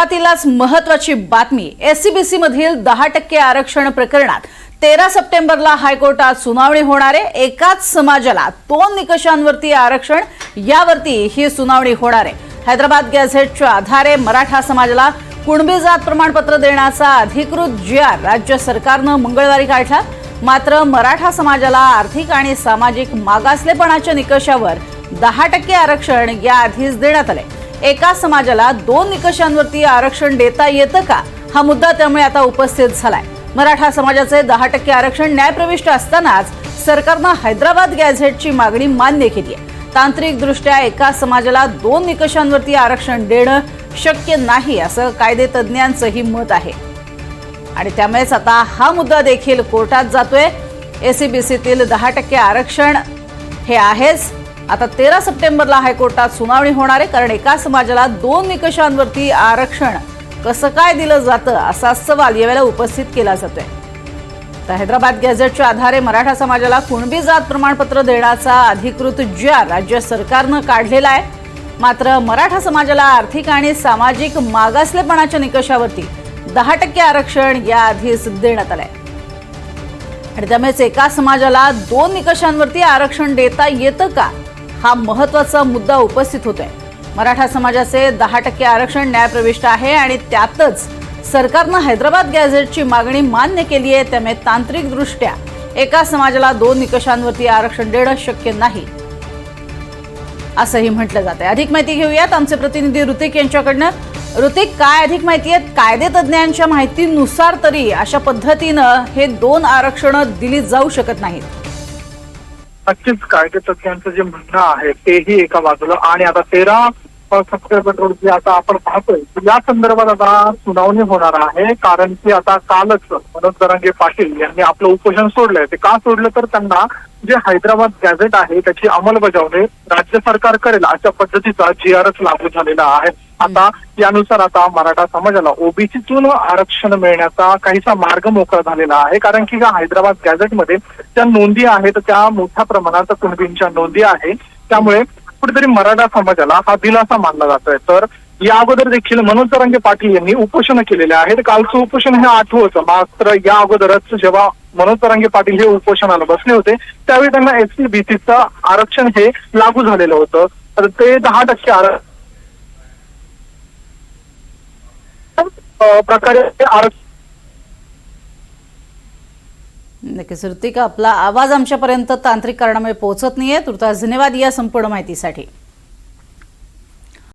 सुरुवातीलाच महत्वाची बातमी. एससीबीसी मधील दहा टक्के आरक्षण प्रकरणात तेरा सप्टेंबरला हायकोर्टात सुनावणी होणार आहे. एकाच समाजाला दोन निकषांवरती आरक्षण यावरती ही सुनावणी होणार आहे. हैदराबाद गॅझेटच्या आधारे मराठा समाजाला कुणबी जात प्रमाणपत्र देण्याचा अधिकृत जी आर राज्य सरकारनं मंगळवारी काढला. मात्र मराठा समाजाला आर्थिक आणि सामाजिक मागासलेपणाच्या निकषावर दहा टक्के आरक्षण याआधीच देण्यात आले एका समाजाला दोन निकषांवरती आरक्षण देता येतं का? हा मुद्दा त्यामुळे आता उपस्थित झालाय. मराठा समाजाचे दहा टक्के आरक्षण न्यायप्रविष्ट असतानाच सरकारनं हैदराबाद गॅझेटची मागणी मान्य केली आहे. तांत्रिकदृष्ट्या एका समाजाला दोन निकषांवरती आरक्षण देणं शक्य नाही असं कायदे तज्ज्ञांचंही मत आहे. आणि त्यामुळेच आता हा मुद्दा देखील कोर्टात जातोय. एसीबीसीतील दहा टक्के आरक्षण हे आहेच. आता तेरा सप्टेंबरला हायकोर्टात सुनावणी होणार आहे कारण एका समाजाला दोन निकषांवरती आरक्षण कसं काय दिलं जातं असा सवाल यावेळेला उपस्थित केला जातोय. तर हैदराबाद गॅझेटच्या आधारे मराठा समाजाला कुणबी जात प्रमाणपत्र देण्याचा अधिकृत ज्या राज्य सरकारनं काढलेला आहे मात्र मराठा समाजाला आर्थिक आणि सामाजिक मागासलेपणाच्या निकषावरती दहा टक्के आरक्षण याआधीच देण्यात आलंय. आणि त्यामुळेच एका समाजाला दोन निकषांवरती आरक्षण देता येतं का? हा महत्त्वाचा मुद्दा उपस्थित होतोय. मराठा समाजाचे दहा टक्के आरक्षण न्यायप्रविष्ट आहे आणि त्यातच सरकारनं हैदराबाद गॅझेटची मागणी मान्य केली आहे त्यामुळे तांत्रिकदृष्ट्या एका समाजाला दोन निकषांवरती आरक्षण देणं शक्य नाही. असंही म्हटलं जात आहे अधिक माहिती घेऊयात. आमचे प्रतिनिधी ऋतिक यांच्याकडनं. ऋतिक काय अधिक माहिती आहेत? कायदे तज्ज्ञांच्या माहितीनुसार तरी अशा पद्धतीनं हे दोन आरक्षणं दिली जाऊ शकत नाहीत. नक्कीच कायदे कायदेतज्ञांचं जे म्हणणं आहे तेही एका बाजूला. आणि आता तेरा सप्टेंबर रोजी आता आपण पाहतोय या संदर्भात आता सुनावणी होणार आहे. कारण की आता कालच मनोज दरांगे पाटील यांनी आपलं उपोषण सोडलंय. ते का सोडलं? तर त्यांना जे हैदराबाद गॅझेट आहे त्याची अंमलबजावणी राज्य सरकार करेल अशा पद्धतीचा जी लागू झालेला आहे. आता यानुसार आता मराठा समाजाला ओबीसीतून आरक्षण मिळण्याचा काहीसा मार्ग मोकळा झालेला आहे. कारण की या हैदराबाद गॅझेटमध्ये ज्या नोंदी आहेत त्या मोठ्या प्रमाणात कुणबींच्या नोंदी आहे. त्यामुळे कुठेतरी मराठा समाजाला हा दिलासा मानला जातोय. तर या अगोदर देखील मनोज तरंगे पाटील यांनी उपोषण केलेले आहेत. कालचं उपोषण हे आठवत मात्र या अगोदरच जेव्हा मनोज तरंगे पाटील हे उपोषणाला बसले होते त्यावेळी त्यांना एससीबीसीचं आरक्षण हे लागू झालेलं होतं. तर ते दहा टक्के आरक्षण प्रकारे ते नक्कीच ऋतिक आपला आवाज आमच्यापर्यंत तांत्रिक कारणामुळे पोहोचत नाहीये. तुर्तास धन्यवाद या संपूर्ण माहितीसाठी.